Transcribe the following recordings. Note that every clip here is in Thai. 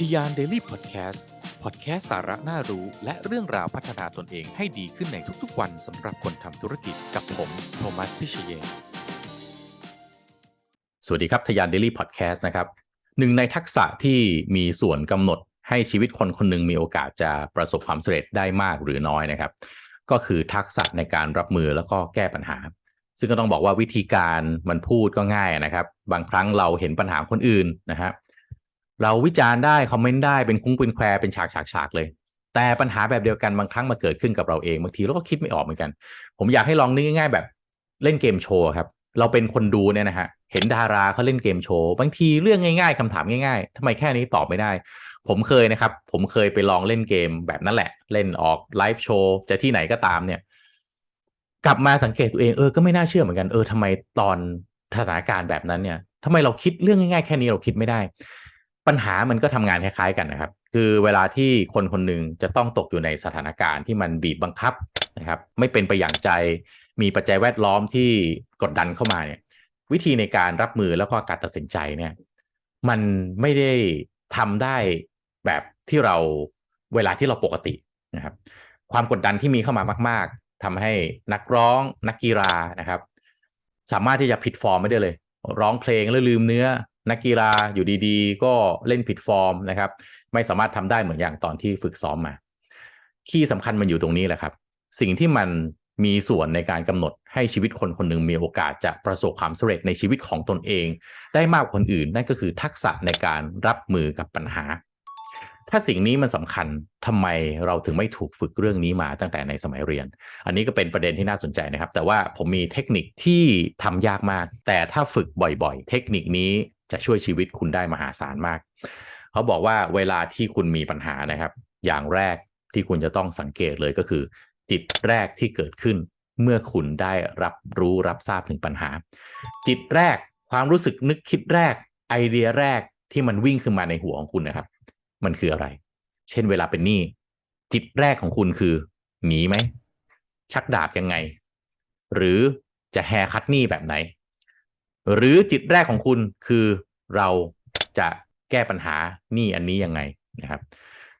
ทียานเดลี่พอดแคสต์พอดแคสต์สาระน่ารู้และเรื่องราวพัฒนาตนเองให้ดีขึ้นในทุกๆวันสำหรับคนทำธุรกิจกับผมโทมัสพิเชยสวัสดีครับทยานเดลี่พอดแคสต์นะครับหนึ่งในทักษะที่มีส่วนกำหนดให้ชีวิตคนคนหนึ่งมีโอกาสจะประสบความสำเร็จได้มากหรือน้อยนะครับ ก็คือทักษะในการรับมือแล้วก็แก้ปัญหา ซึ่งก็ต้องบอกว่าวิธีการมันพูดก็ง่ายนะครับ บางครั้งเราเห็นปัญหาคนอื่นนะฮะ เราวิจารณ์ได้คอมเมนต์ได้เป็นคุ้งเป็นแควเป็นฉากฉากฉากเลย แต่ปัญหาแบบเดียวกันบางครั้งมาเกิดขึ้นกับเราเองบางทีเราก็คิดไม่ออกเหมือนกัน ผมอยากให้ลองนึกง่าย ๆ แบบเล่นเกมโชว์ครับ เราเป็นคนดูเนี่ยนะฮะเห็นดาราเขาเล่นเกมโชว์บางทีเรื่องง่าย ๆคำถามง่ายๆทำไมแค่นี้ตอบไม่ได้ ผมเคยนะครับ ผมเคยไปลองเล่นเกมแบบนั้นแหละ เล่นออกไลฟ์โชว์จะที่ไหนก็ตามเนี่ย กลับมาสังเกตตัวเองเออก็ไม่น่าเชื่อเหมือนกันเออทำไมตอนสถานการณ์แบบนั้นเนี่ยทำไมเราคิดเรื่องง่ายๆ แค่นี้เราคิดไม่ได้ ปัญหามันก็ทำงานคล้ายๆกันนะครับ คือเวลาที่คนคนหนึ่งจะต้องตกอยู่ในสถานการณ์ที่มันบีบบังคับนะครับ ไม่เป็นไปอย่างใจ มีปัจจัยแวดล้อมที่กดดันเข้ามาเนี่ย วิธีในการรับมือแล้วก็การตัดสินใจเนี่ย มันไม่ได้ทำได้แบบที่เราเวลาที่เราปกตินะครับ ความกดดันที่มีเข้ามามาก ๆทำให้นักร้องนักกีฬานะครับ สามารถที่จะผิดฟอร์มไม่ได้เลย ร้องเพลงแล้วลืมเนื้อ นักกีฬาอยู่ดีๆ ก็เล่นผิดฟอร์มนะครับ ไม่สามารถทำได้เหมือนอย่างตอนที่ฝึกซ้อมมา คีย์สำคัญมันอยู่ตรงนี้แหละครับ สิ่งที่มันมีส่วนในการกำหนดให้ชีวิตคนคนหนึ่งมีโอกาสจะประสบความสำเร็จในชีวิตของตนเอง ได้มากกว่าคนอื่นนั่นก็คือทักษะในการรับมือกับปัญหา ถ้าสิ่งนี้มันสำคัญทำไมเราถึงไม่ถูกฝึกเรื่องนี้มาตั้งแต่ในสมัยเรียน อันนี้ก็เป็นประเด็นที่น่าสนใจนะครับ แต่ว่าผมมีเทคนิคที่ทำยากมาก แต่ถ้าฝึกบ่อยๆ เทคนิคนี้ จะช่วยชีวิตคุณได้มหาศาลมาก เขาบอกว่าเวลาที่คุณมีปัญหานะครับ อย่างแรกที่คุณจะต้องสังเกตเลยก็คือ จิตแรกที่เกิดขึ้น เมื่อคุณได้รับรู้รับทราบถึงปัญหา จิตแรกความรู้สึกนึกคิดแรกไอเดียแรกที่มันวิ่งขึ้นมาในหัวของคุณนะครับ มันคืออะไร เช่นเวลาเป็นหนี้จิตแรกของคุณคือหนีไหม ชักดาบยังไง หรือจะแฮคัดหนี้แบบไหน หรือจิตแรกของคุณคือเราจะแก้ปัญหานี้อันนี้ยังไงนะครับ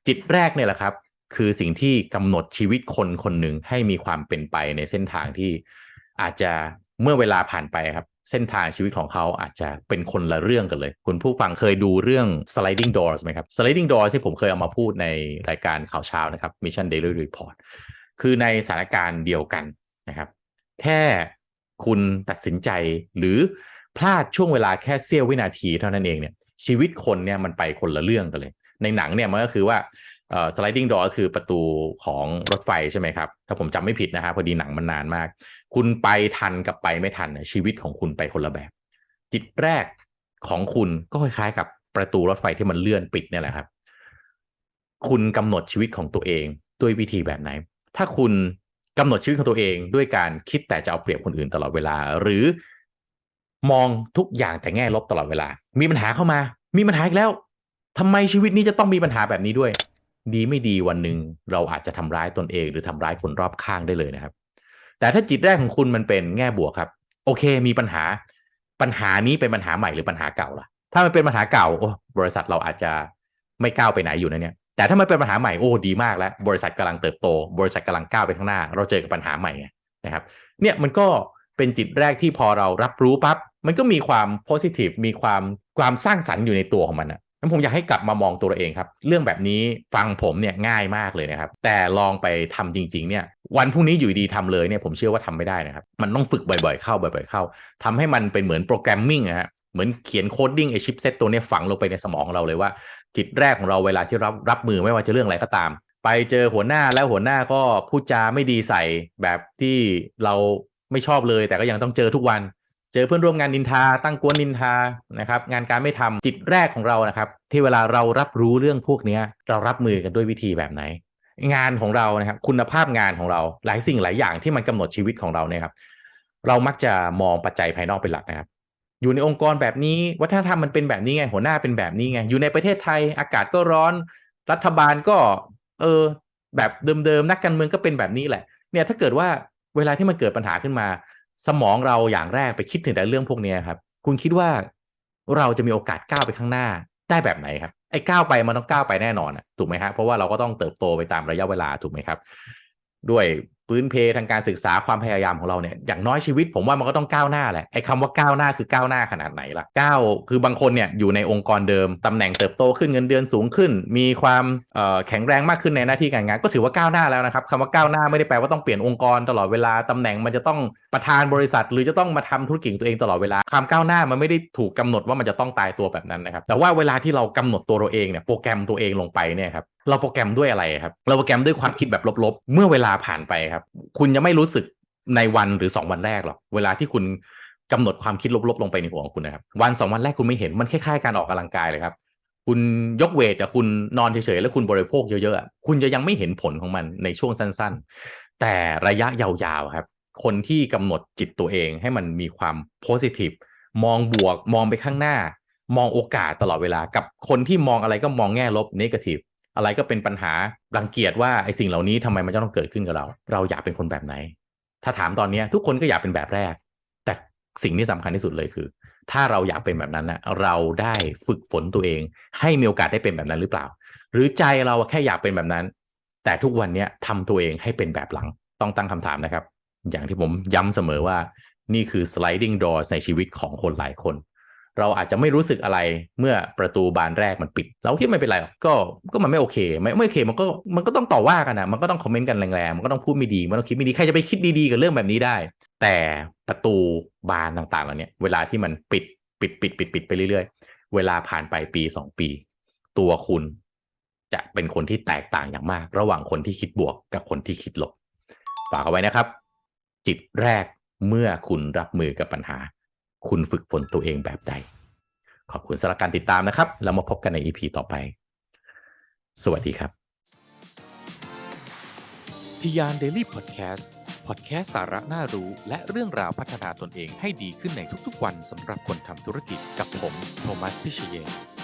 จิตแรกเนี่ยแหละครับ คือสิ่งที่กำหนดชีวิตคนคนหนึ่งให้มีความเป็นไปในเส้นทางที่อาจจะเมื่อเวลาผ่านไปครับเส้นทางชีวิตของเขาอาจจะเป็นคนละเรื่องกันเลย คุณผู้ฟังเคยดูเรื่อง sliding doors ไหมครับ sliding doors ที่ผมเคยเอามาพูดในรายการข่าวเช้านะครับ mission daily report คือในสถานการณ์เดียวกันนะครับ แค่คุณตัดสินใจหรือ พลาดช่วงเวลาแค่เสี้ยววินาทีเท่านั้นเองเนี่ยชีวิตคนเนี่ยมันไปคนละเรื่องกันเลย ในหนังเนี่ยมันก็คือว่า sliding door คือประตูของรถไฟใช่ไหมครับ ถ้าผมจำไม่ผิดนะฮะพอดีหนังมันนานมาก คุณไปทันกับไปไม่ทันชีวิตของคุณไปคนละแบบ จิตแรกของคุณก็คล้ายๆ กับประตูรถไฟที่มันเลื่อนปิดเนี่ยแหละครับ คุณกำหนดชีวิตของตัวเองด้วยวิธีแบบไหน ถ้าคุณกำหนดชีวิตของตัวเองด้วยการคิดแต่จะเอาเปรียบคนอื่นตลอดเวลา หรือ มองทุกอย่างแต่แง่ลบตลอดเวลา มีปัญหาเข้ามา มีปัญหาอีกแล้วทำไมชีวิตนี้จะต้องมีปัญหาแบบนี้ด้วย ดีไม่ดีวันหนึ่งเราอาจจะทำร้ายตนเอง หรือทำร้ายคนรอบข้างได้เลยนะครับ แต่ถ้าจิตแรกของคุณมันเป็นแง่บวกครับ โอเค มีปัญหา ปัญหานี้เป็นปัญหาใหม่หรือปัญหาเก่าล่ะ ถ้ามันเป็นปัญหาเก่าโอ้บริษัทเราอาจจะไม่ก้าวไปไหนอยู่นะเนี่ย แต่ถ้ามันเป็นปัญหาใหม่โอ้ดีมากแล้ว บริษัทกำลังเติบโต บริษัทกำลังก้าวไปข้างหน้า เราเจอกับปัญหาใหม่นะครับ เนี่ยมันก็เเป็นจิตแรกที่พอเรารับรู้ปั๊บมันก็มีความ positive มีความความสร้างสรรค์อยู่ในตัวของมันอะงั้นผมอยากให้กลับมามองตัวเราเองครับ เรื่องแบบนี้ฟังผมเนี่ยง่ายมากเลยนะครับ แต่ลองไปทำจริง ๆ เนี่ย วันพรุ่งนี้อยู่ดีทำเลยเนี่ยผมเชื่อว่าทำไม่ได้นะครับ มันต้องฝึกบ่อยๆเข้าบ่อย ๆเข้าทำให้มันเป็นเหมือนโปรแกรมมิ่งอะฮะเหมือนเขียนโคดดิ้งไอชิปเซตตัวนี้ฝังลงไปในสมองเราเลยว่า จิตแรกของเราเวลาที่รับรับมือไม่ว่าจะเรื่องอะไรก็ตาม ไปเจอหัวหน้าแล้วหัวหน้าก็พูดจาไม่ดีใส่แบบที่เรา ไม่ชอบเลย แต่ก็ยังต้องเจอทุกวัน เจอเพื่อนร่วมงานนินทา ตั้งกวนนินทานะครับ งานการไม่ทำจิตแรกของเรานะครับ ที่เวลาเรารับรู้เรื่องพวกนี้เรารับมือกันด้วยวิธีแบบไหน งานของเรานะครับ คุณภาพงานของเราหลายสิ่งหลายอย่างที่มันกำหนดชีวิตของเราเนี่ยครับ เรามักจะมองปัจจัยภายนอกเป็นหลักนะครับอยู่ในองค์กรแบบนี้วัฒนธรรมมันเป็นแบบนี้ไงหัวหน้าเป็นแบบนี้ไงอยู่ในประเทศไทยอากาศก็ร้อน รัฐบาลก็ เออ แบบเดิมๆนักการเมืองก็เป็นแบบนี้แหละ เนี่ยถ้าเกิดว่า เวลาที่มันเกิดปัญหาขึ้นมา สมองเราอย่างแรกไปคิดถึงแต่เรื่องพวกนี้ครับ คุณคิดว่าเราจะมีโอกาสก้าวไปข้างหน้าได้แบบไหนครับไอ้ก้าวไปมันต้องก้าวไปแน่นอนอะถูกไหมฮะเพราะว่าเราก็ต้องเติบโตไปตามระยะเวลาถูกไหมครับ ด้วย พื้นเพทางการศึกษาความพยายามของเราเนี่ยอย่างน้อยชีวิตผมว่ามันก็ต้องก้าวหน้าแหละไอ้คำว่าก้าวหน้าคือก้าวหน้าขนาดไหนล่ะก้าวคือบางคนเนี่ยอยู่ในองค์กรเดิมตำแหน่งเติบโตขึ้นเงินเดือนสูงขึ้น มีความแข็งแรงมากขึ้นในหน้าที่การงานก็ถือว่าก้าวหน้าแล้วนะครับคำว่าก้าวหน้าไม่ได้แปลว่าต้องเปลี่ยนองค์กรตลอดเวลาตำแหน่งมันจะต้องประธานบริษัท หรือจะต้องมาทำธุรกิจตัวเองตลอดเวลาความก้าวหน้ามันไม่ได้ถูกกำหนดว่ามันจะต้องตายตัวแบบนั้นนะครับแต่ว่าเวลาที่เรากำหนดตัวเราเองเนี่ยโปรแกรมตัวเองลงไปเนี่ยครับเราโปรแกรมด้วยอะไรครับเราโปรแกรมด้วยความคิดแบบลบๆ เมื่อเวลาผ่านไปครับคุณจะไม่รู้สึกในวันหรือ2วันแรกหรอกเวลาที่คุณกำหนดความคิดลบๆลงไปในหัวของคุณนะครับ วันสองวันแรกคุณไม่เห็นมันคล้ายๆการออกกำลังกายเลยครับ คุณยกเวทกับคุณนอนเฉยๆแล้วคุณบริโภคเยอะๆคุณจะยังไม่เห็นผลของมันในช่วงสั้น ๆ แต่ระยะยาวๆครับ คนที่กำหนดจิตตัวเองให้มันมีความ positive มองบวกมองไปข้างหน้า มองโอกาสตลอดเวลากับคนที่มองอะไรก็มองแง่ลบ negative อะไรก็เป็นปัญหารังเกียจว่าไอ้สิ่งเหล่านี้ทำไมมันจะต้องเกิดขึ้นกับเรา เราอยากเป็นคนแบบไหน ถ้าถามตอนนี้ทุกคนก็อยากเป็นแบบแรก แต่สิ่งที่สำคัญที่สุดเลยคือ ถ้าเราอยากเป็นแบบนั้นนะเราได้ฝึกฝนตัวเอง ให้มีโอกาสได้เป็นแบบนั้นหรือเปล่า หรือใจเราแค่อยากเป็นแบบนั้น แต่ทุกวันนี้ยทำตัวเองให้เป็นแบบหลังต้องตั้งคำถามนะครับ อย่างที่ผมย้ำเสมอว่านี่คือ sliding doors ในชีวิตของคนหลายคน เราอาจจะไม่รู้สึกอะไรเมื่อประตูบานแรกมันปิด เราคิดไม่เป็นไรหรอกก็ก็มันไม่โอเค ไม่ไม่โอเคมันก็มันก็ต้องต่อว่ากันนะมันก็ต้องคอมเมนต์กันแรงๆมันก็ต้องพูดไม่ดีมันต้องคิดไม่ดีใครจะไปคิดดีๆกับเรื่องแบบนี้ได้ แต่ประตูบานต่างๆเหล่านี้เวลาที่มันปิดปิดปิดปิดปิดไปเรื่อยๆ เวลาผ่านไปปีสองปี ตัวคุณจะเป็นคนที่แตกต่างอย่างมาก ระหว่างคนที่คิดบวกกับคนที่คิดลบฝากเอาไว้นะครับ จิตแรกเมื่อคุณรับมือกับปัญหา คุณฝึกฝนตัวเองแบบใด ขอบคุณสำหรับการติดตามนะครับ แล้วมาพบกันใน EP ต่อไป สวัสดีครับทิยานเดลี่พอดแคสต์พอดแคสต์สาระน่ารู้ และเรื่องราวพัฒนาตนเองให้ดีขึ้นในทุกๆวันสำหรับคนทำธุรกิจกับผม โทมัส พิเชย